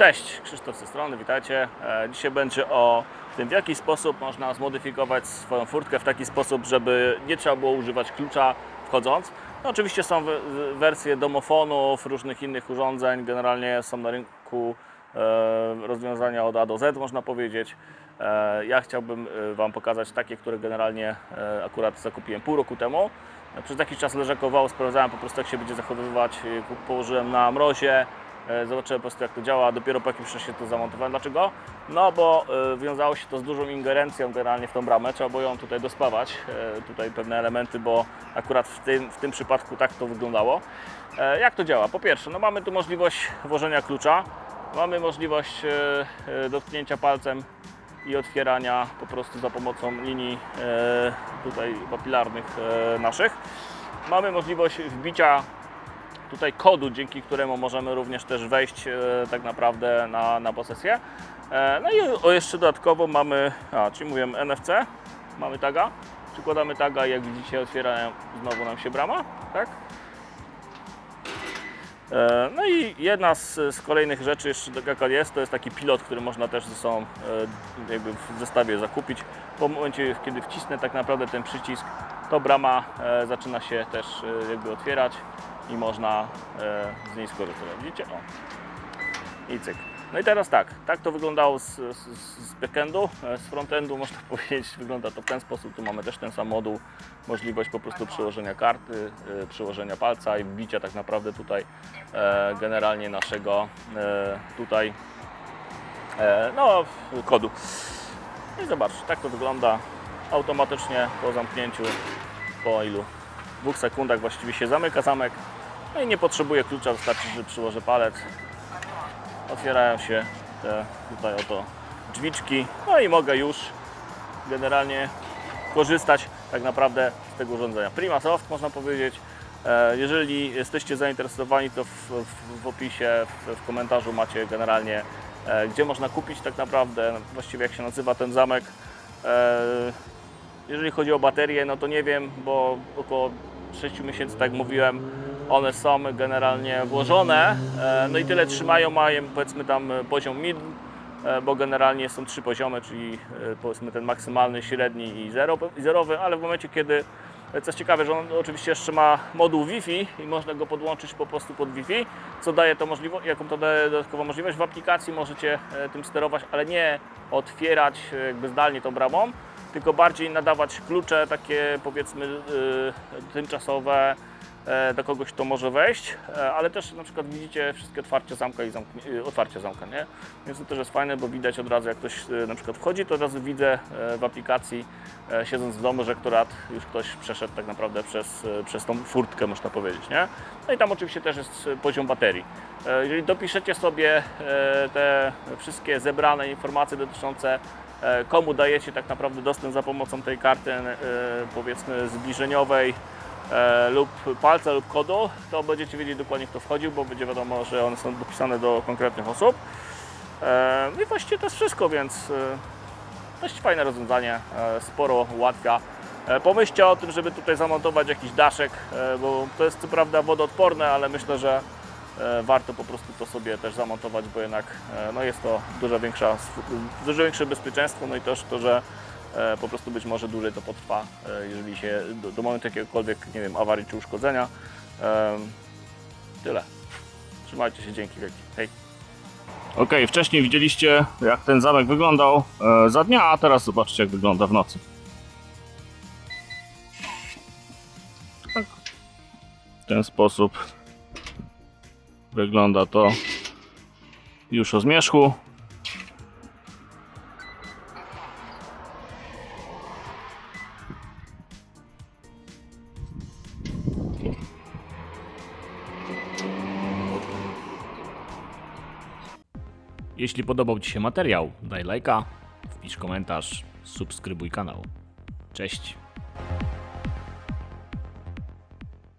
Cześć, Krzysztof z tej strony, witajcie. E, Dzisiaj będzie o tym, w jaki sposób można zmodyfikować swoją furtkę w taki sposób, żeby nie trzeba było używać klucza wchodząc. No, oczywiście są we- wersje domofonów, różnych innych urządzeń, generalnie są na rynku e, rozwiązania od A do Z, można powiedzieć. E, Ja chciałbym Wam pokazać takie, które generalnie akurat zakupiłem pół roku temu. Przez jakiś czas leżakowało, sprawdzałem po prostu jak się będzie zachowywać, położyłem na mrozie, Zobaczyłem po prostu jak to działa, dopiero po jakimś czasie to zamontowałem. Dlaczego? No bo e, wiązało się to z dużą ingerencją generalnie w tą bramę, trzeba było ją tutaj dospawać, e, tutaj pewne elementy, bo akurat w tym, w tym przypadku tak to wyglądało. E, Jak to działa? Po pierwsze, no mamy tu możliwość włożenia klucza, mamy możliwość e, e, dotknięcia palcem i otwierania po prostu za pomocą linii e, tutaj papilarnych e, naszych. Mamy możliwość wbicia tutaj kodu, dzięki któremu możemy również też wejść e, tak naprawdę na, na posesję. E, no i o, jeszcze dodatkowo mamy, a, czyli mówię NFC, mamy taga, przykładamy taga i jak widzicie otwiera znowu nam się brama, tak? E, No i jedna z, z kolejnych rzeczy jeszcze jaka jest, to jest taki pilot, który można też ze sobą jakby w zestawie zakupić. Po momencie, kiedy wcisnę tak naprawdę ten przycisk, to brama e, zaczyna się też e, jakby otwierać i można e, z niej skorzystać. Widzicie? O. I cyk. No i teraz tak, tak to wyglądało z, z, z backendu, z frontendu można powiedzieć wygląda to w ten sposób, tu mamy też ten sam moduł, możliwość po prostu przyłożenia karty, przyłożenia palca i wbicia tak naprawdę tutaj e, generalnie naszego e, tutaj e, no kodu. I zobacz, tak to wygląda automatycznie po zamknięciu po ilu? dwóch sekundach właściwie się zamyka zamek. No i nie potrzebuję klucza, wystarczy, że przyłożę palec. Otwierają się te tutaj oto drzwiczki. No i mogę już generalnie korzystać tak naprawdę z tego urządzenia. Prima Soft można powiedzieć. E, Jeżeli jesteście zainteresowani, to w, w, w opisie, w, w komentarzu macie generalnie e, gdzie można kupić tak naprawdę, właściwie jak się nazywa ten zamek. E, jeżeli chodzi o baterie, no to nie wiem, bo około 6 miesięcy, tak mówiłem, one są generalnie włożone. e, No i tyle trzymają, mają powiedzmy tam poziom mid, e, bo generalnie są trzy poziomy, czyli e, powiedzmy ten maksymalny, średni i zerowy, ale w momencie kiedy co jest ciekawe, że on oczywiście jeszcze ma moduł Wi-Fi i można go podłączyć po prostu pod Wi-Fi, co daje to możliwość, jaką to daje dodatkową możliwość. W aplikacji możecie e, tym sterować, ale nie otwierać e, jakby zdalnie tą bramą, tylko bardziej nadawać klucze takie powiedzmy tymczasowe e, do kogoś, kto może wejść, e, ale też na przykład widzicie wszystkie otwarcie zamka i zamknie, otwarcie zamka, nie? Więc to też jest fajne, bo widać od razu jak ktoś y, na przykład wchodzi, to od razu widzę e, w aplikacji e, siedząc w domu, że akurat już ktoś przeszedł tak naprawdę przez, e, przez tą furtkę, można powiedzieć, nie? No i tam oczywiście też jest e, poziom baterii. E, Jeżeli dopiszecie sobie e, te wszystkie zebrane informacje dotyczące e, komu dajecie tak naprawdę dostęp za pomocą tej karty e, powiedzmy zbliżeniowej e, lub palca lub kodu, to będziecie wiedzieć dokładnie kto wchodził, bo będzie wiadomo, że one są dopisane do konkretnych osób. E, I właściwie to jest wszystko, więc e, dość fajne rozwiązanie, e, sporo ułatwia. E, Pomyślcie o tym, żeby tutaj zamontować jakiś daszek, e, bo to jest co prawda wodoodporne, ale myślę, że e, warto po prostu to sobie też zamontować, bo jednak e, no jest to dużo, większa, dużo większe bezpieczeństwo, no i też to, że e, po prostu być może dłużej to potrwa, e, jeżeli się do, do momentu jakiegokolwiek, nie wiem, awarii czy uszkodzenia. Tyle. Trzymajcie się, dzięki wielkie. Hej. Ok, wcześniej widzieliście jak ten zamek wyglądał e, za dnia, a teraz zobaczcie jak wygląda w nocy. Tak. W ten sposób wygląda to już o zmierzchu. Jeśli podobał Ci się materiał, daj lajka, wpisz komentarz, subskrybuj kanał. Cześć!